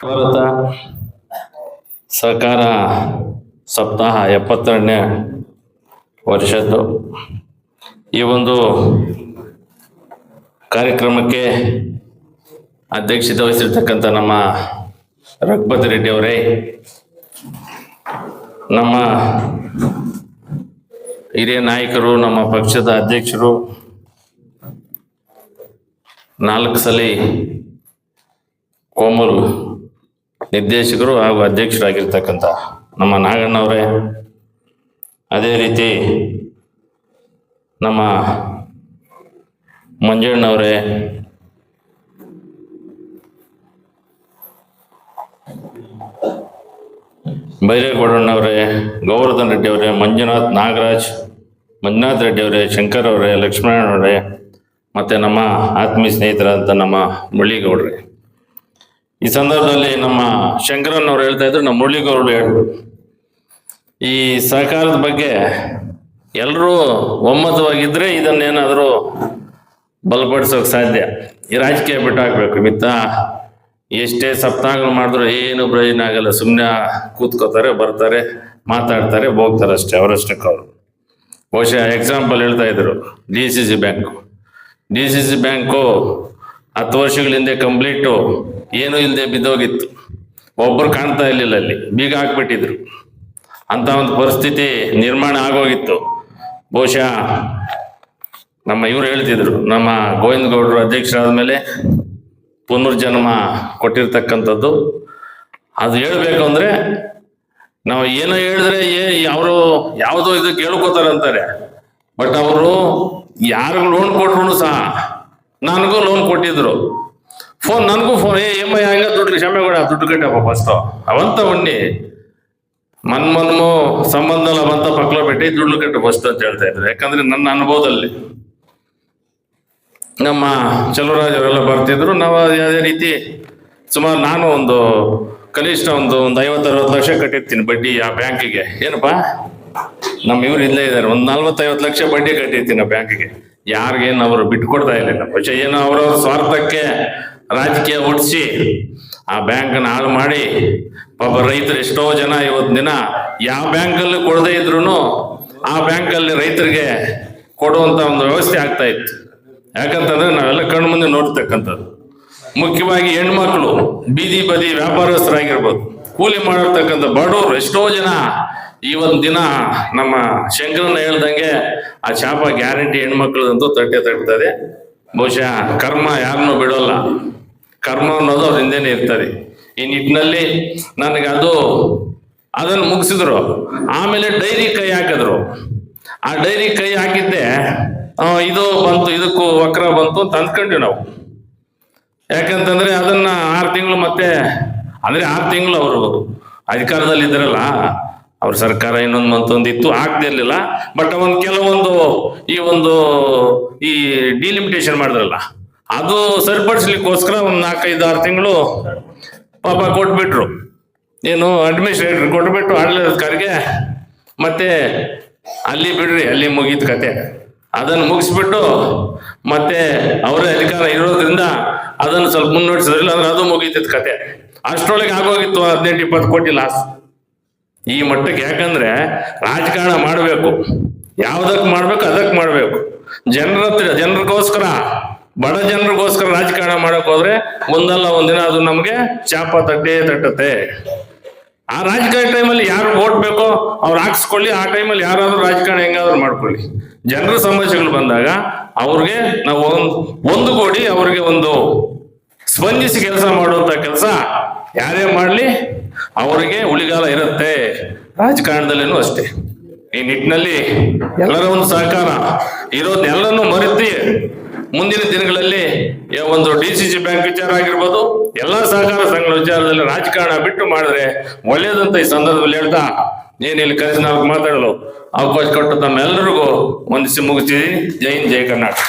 ಭಾರತ ಸಹಕಾರ ಸಪ್ತಾಹ ಎಪ್ಪತ್ತೆರಡನೇ ವರ್ಷದ್ದು. ಈ ಒಂದು ಕಾರ್ಯಕ್ರಮಕ್ಕೆ ಅಧ್ಯಕ್ಷತೆ ವಹಿಸಿರ್ತಕ್ಕಂಥ ನಮ್ಮ ರಘುಪತಿ ರೆಡ್ಡಿ ಅವರೇ, ನಮ್ಮ ಹಿರಿಯ ನಾಯಕರು, ನಮ್ಮ ಪಕ್ಷದ ಅಧ್ಯಕ್ಷರು, ನಾಲ್ಕು ಸಲ ಕೋಮಲ್ ನಿರ್ದೇಶಕರು ಹಾಗೂ ಅಧ್ಯಕ್ಷರಾಗಿರ್ತಕ್ಕಂಥ ನಮ್ಮ ನಾಗಣ್ಣವರೇ, ಅದೇ ರೀತಿ ನಮ್ಮ ಮಂಜಣ್ಣವರೇ, ಬೈರೇಗೌಡಣ್ಣವರೇ, ಗೋವರ್ಧನ್ ರೆಡ್ಡಿ ಅವರೇ ಮಂಜುನಾಥ್ ನಾಗರಾಜ್, ಮಂಜುನಾಥ್ ರೆಡ್ಡಿ ಅವರೇ ಶಂಕರ್ ಅವರೇ ಲಕ್ಷ್ಮಣ್ ಅವರೇ ಮತ್ತು ನಮ್ಮ ಆತ್ಮೀಯ ಸ್ನೇಹಿತರಾದಂಥ ನಮ್ಮ ಮುರಳಿಗೌಡ್ರೆ. ಈ ಸಂದರ್ಭದಲ್ಲಿ ನಮ್ಮ ಶಂಕರನ್ ಅವ್ರು ಹೇಳ್ತಾ ಇದ್ರು, ನಮ್ಮ ಮುರಳಿಗೌಡರು ಹೇಳಿದ್ರು. ಈ ಸಹಕಾರದ ಬಗ್ಗೆ ಎಲ್ಲರೂ ಒಮ್ಮತವಾಗಿದ್ರೆ ಇದನ್ನೇನಾದರೂ ಬಲಪಡಿಸೋಕೆ ಸಾಧ್ಯ. ಈ ರಾಜಕೀಯ ಬಿಟ್ಟು ಹಾಕ್ಬೇಕು ಮಿತ್ತ ಎಷ್ಟೇ ಸಪ್ತಾಹಗಳು ಮಾಡಿದ್ರು ಏನು ಪ್ರಯೋಜನ ಆಗಲ್ಲ. ಸುಮ್ಮನೆ ಕೂತ್ಕೋತಾರೆ, ಬರ್ತಾರೆ, ಮಾತಾಡ್ತಾರೆ, ಹೋಗ್ತಾರೆ ಅಷ್ಟೇ ಅವರಷ್ಟಕ್ಕೆ ಅವರು ಬಹುಶಃ ಎಕ್ಸಾಂಪಲ್ ಹೇಳ್ತಾ ಇದ್ರು, D C C bank. D C C bank ಹತ್ತು ವರ್ಷಗಳ ಹಿಂದೆ ಕಂಪ್ಲೀಟು ಏನೂ ಇಲ್ಲದೆ ಬಿದ್ದೋಗಿತ್ತು. ಒಬ್ಬರು ಕಾಣ್ತಾ ಇರಲಿಲ್ಲ ಅಲ್ಲಿ. ಬೀಗ ಹಾಕ್ಬಿಟ್ಟಿದ್ರು. ಅಂತ ಒಂದು ಪರಿಸ್ಥಿತಿ ನಿರ್ಮಾಣ ಆಗೋಗಿತ್ತು. ಬಹುಶಃ ನಮ್ಮ ಇವರು ಹೇಳ್ತಿದ್ರು, ನಮ್ಮ ಗೋವಿಂದ ಗೌಡರು ಅಧ್ಯಕ್ಷರಾದ ಮೇಲೆ ಪುನರ್ಜನ್ಮ ಕೊಟ್ಟಿರ್ತಕ್ಕಂಥದ್ದು. ಅದು ಹೇಳಬೇಕು ಅಂದ್ರೆ, ನಾವು ಏನೋ ಹೇಳಿದ್ರೆ ಏ ಅವರು ಯಾವುದೋ ಇದು ಕೇಳ್ಕೋತಾರೆ ಅಂತಾರೆ. ಬಟ್ ಅವರು ಯಾರಿಗೂ ಲೋನ್ ಕೊಟ್ರು ಸಹ, ನನಗೂ ಲೋನ್ ಕೊಟ್ಟಿದ್ರು. ಫೋನ್ ನನಗೂ ಫೋನ್ ಏ ಏಮ ಹಂಗ ದುಡ್ಡು ಕ್ಷಮೆ ಕೊಡ ದುಡ್ಡು ಕಟ್ಟಪ್ಪ ಫಸ್ಟ್ ಅವಂತ ಉಣ್ಣಿ. ಮನ್ ಮನ್ಮು, ಸಂಬಂಧ ಬಂತ ಪಕ್ಲ ಬಿಟ್ಟು ದುಡ್ಡು ಕಟ್ಟು ಫಸ್ಟ್ ಅಂತ ಹೇಳ್ತಾ ಇದ್ರು ಯಾಕಂದ್ರೆ ನನ್ನ ಅನುಭವದಲ್ಲಿ ನಮ್ಮ ಚಲುವರಾಜರೆಲ್ಲ ಬರ್ತಿದ್ರು. ನಾವು ಯಾವುದೇ ರೀತಿ ಸುಮಾರು ನಾನು ಒಂದು ಕನಿಷ್ಠ ಒಂದು ಒಂದು ಐವತ್ತು ಅರವತ್ತು ಲಕ್ಷ ಕಟ್ಟಿರ್ತೀನಿ ಬಡ್ಡಿ ಆ ಬ್ಯಾಂಕಿಗೆ. ಏನಪ್ಪ? ನಮ್ಮ ಇವ್ರು ಇಲ್ಲೇ ಇದ್ದಾರೆ. ಒಂದು ನಲ್ವತ್ತೈವತ್ತು ಲಕ್ಷ ಬಡ್ಡಿ ಕಟ್ಟಿರ್ತೀನಿ ಆ ಬ್ಯಾಂಕಿಗೆ. ಯಾರಿಗೇನು ಅವರು ಬಿಟ್ಟು ಕೊಡ್ತಾ ಇರಲಿಲ್ಲ. ಏನೋ ಅವರವ್ರ ಸ್ವಾರ್ಥಕ್ಕೆ ರಾಜಕೀಯ ಹುಟ್ಟಿಸಿ ಆ ಬ್ಯಾಂಕನ್ನು ಹಾಳು ಮಾಡಿ, ಪಾಪ ರೈತರು ಎಷ್ಟೋ ಜನ ಇವತ್ತು ದಿನ ಯಾವ ಬ್ಯಾಂಕಲ್ಲಿ ಕೊಡದೇ ಇದ್ರು ಆ ಬ್ಯಾಂಕಲ್ಲಿ ರೈತರಿಗೆ ಕೊಡುವಂತ ಒಂದು ವ್ಯವಸ್ಥೆ ಆಗ್ತಾ ಇತ್ತು. ಯಾಕಂತಂದ್ರೆ ನಾವೆಲ್ಲ ಕಣ್ಣು ಮುಂದೆ ನೋಡ್ತಕ್ಕಂಥದ್ದು. ಮುಖ್ಯವಾಗಿ ಹೆಣ್ಮಕ್ಳು, ಬೀದಿ ಬದಿ ವ್ಯಾಪಾರಸ್ಥರಾಗಿರ್ಬೋದು. ಕೂಲಿ ಮಾಡಿರ್ತಕ್ಕಂಥ ಬಡವರು ಎಷ್ಟೋ ಜನ ಈ ಒಂದು ದಿನ ನಮ್ಮ ಶಂಕರನ್ನ ಹೇಳ್ದಂಗೆ ಆ ಚಾಪ ಗ್ಯಾರಂಟಿ ಹೆಣ್ಮಕ್ಳದಂತೂ ತಟ್ಟೆ ತಟ್ಟುತ್ತದೆ ಬಹುಶಃ ಕರ್ಮ ಯಾರನ್ನೂ ಬಿಡೋಲ್ಲ. ಕರ್ಮ ಅನ್ನೋದು ಅವ್ರ ಹಿಂದೆನೆ ಇರ್ತದೆ. ಈ ನಿಟ್ಟಿನಲ್ಲಿ ನನಗೆ ಅದು, ಅದನ್ನು ಮುಗಿಸಿದ್ರು. ಆಮೇಲೆ ಡೈರಿ ಕೈ ಹಾಕಿದ್ರು. ಆ ಡೈರಿ ಕೈ ಹಾಕಿದ್ದೆ ಇದು ಬಂತು, ಇದಕ್ಕೂ ವಕ್ರ ಬಂತು ಅಂತ ನಾವು. ಯಾಕಂತಂದ್ರೆ ಅದನ್ನ ಆರು ತಿಂಗಳು ಮತ್ತೆ, ಅಂದ್ರೆ ಆರು ತಿಂಗಳು ಅವರು ಅಧಿಕಾರದಲ್ಲಿ ಇದ್ರಲ್ಲ, ಅವ್ರ ಸರ್ಕಾರ ಇನ್ನೊಂದು ಮತ್ತೊಂದು ಇತ್ತು ಆಗ್ತಿರ್ಲಿಲ್ಲ ಬಟ್ ಒಂದು ಕೆಲವೊಂದು ಈ ಒಂದು, ಈ ಡಿಲಿಮಿಟೇಷನ್ ಮಾಡಿದ್ರಲ್ಲ ಅದು ಸರಿಪಡಿಸ್ಲಿಕ್ಕೋಸ್ಕರ ಒಂದು ನಾಲ್ಕೈದು ಆರು ತಿಂಗಳು ಪಾಪ ಕೊಟ್ಬಿಟ್ರು. ಏನು ಅಡ್ಮಿನಿಸ್ಟ್ರೇಟರ್ ಕೊಟ್ಬಿಟ್ಟು ಆಡಳಿತಕಾರಿಗೆ ಮತ್ತೆ ಅಲ್ಲಿ ಬಿಡ್ರಿ, ಅಲ್ಲಿ ಮುಗಿದ ಕತೆ. ಅದನ್ನು ಮುಗಿಸ್ಬಿಟ್ಟು ಮತ್ತೆ ಅವರೇ ಅಧಿಕಾರ ಇರೋದ್ರಿಂದ ಅದನ್ನು ಸ್ವಲ್ಪ ಮುನ್ನಡೆಸಿದ್ರಿಲ್ಲ ಅಂದ್ರೆ ಅದು ಮುಗೀತಿತ್ತು ಕತೆ. ಅಷ್ಟರೊಳಗೆ ಆಗೋಗಿತ್ತು ಹದಿನೆಂಟು ಇಪ್ಪತ್ತು ಕೋಟಿ ಲಾಸ್ ಈ ಮಟ್ಟಕ್ಕೆ ಯಾಕಂದ್ರೆ ರಾಜಕಾರಣ ಮಾಡಬೇಕು. ಯಾವ್ದಕ್ ಮಾಡ್ಬೇಕು ಅದಕ್ಕೆ ಮಾಡ್ಬೇಕು. ಜನರ ಹತ್ರ, ಜನರಿಗೋಸ್ಕರ ಬಡ ಜನರಿಗೋಸ್ಕರ ರಾಜಕಾರಣ ಮಾಡಕ್ ಹೋದ್ರೆ ಒಂದಲ್ಲ ಒಂದಿನ ಅದು ನಮ್ಗೆ ಚಾಪ ತಟ್ಟೆ ತಟ್ಟತ್ತೆ. ಆ ರಾಜಕಾರಣ ಟೈಮಲ್ಲಿ ಯಾರು ಓಟ್ ಬೇಕೋ ಅವ್ರು ಹಾಕ್ಸ್ಕೊಳ್ಳಿ, ಆ ಟೈಮಲ್ಲಿ ಯಾರಾದ್ರೂ ರಾಜಕಾರಣ ಹೆಂಗಾದ್ರೂ ಮಾಡ್ಕೊಳ್ಳಿ. ಜನರ ಸಮಸ್ಯೆಗಳು ಬಂದಾಗ ಅವ್ರಿಗೆ ನಾವು ಒಂದು ಕೋಟಿ ಅವ್ರಿಗೆ ಒಂದು ಸ್ಪಂದಿಸಿ ಕೆಲಸ ಮಾಡುವಂತ ಕೆಲಸ ಯಾರೇ ಮಾಡ್ಲಿ ಅವರಿಗೆ ಉಳಿಗಾಲ ಇರುತ್ತೆ. ರಾಜಕಾರಣದಲ್ಲಿನೂ ಅಷ್ಟೇ. ಈ ನಿಟ್ಟಿನಲ್ಲಿ ಎಲ್ಲರ ಒಂದು ಸಹಕಾರ ಇರೋದನ್ನೆಲ್ಲನೂ ಮರೆತಿ ಮುಂದಿನ ದಿನಗಳಲ್ಲಿ ಒಂದು ಡಿ ಸಿ ಸಿ ಬ್ಯಾಂಕ್ ವಿಚಾರ ಆಗಿರ್ಬೋದು, ಎಲ್ಲಾ ಸಹಕಾರ ಸಂಘಗಳ ವಿಚಾರದಲ್ಲಿ ರಾಜಕಾರಣ ಬಿಟ್ಟು ಮಾಡಿದ್ರೆ ಒಳ್ಳೇದಂತ ಈ ಸಂದರ್ಭದಲ್ಲಿ ಹೇಳ್ತಾ ನೀನು ಇಲ್ಲಿ ಕರೆಸಿ ನಾವು ಮಾತಾಡಲು ಅವಕಾಶ ಕೊಟ್ಟು ತಮ್ಮೆಲ್ಲರಿಗೂ ಒಂದಿಸಿ ಮುಗಿಸಿ ಜೈ ಹಿಂದ್, ಜೈ ಕರ್ನಾಟಕ.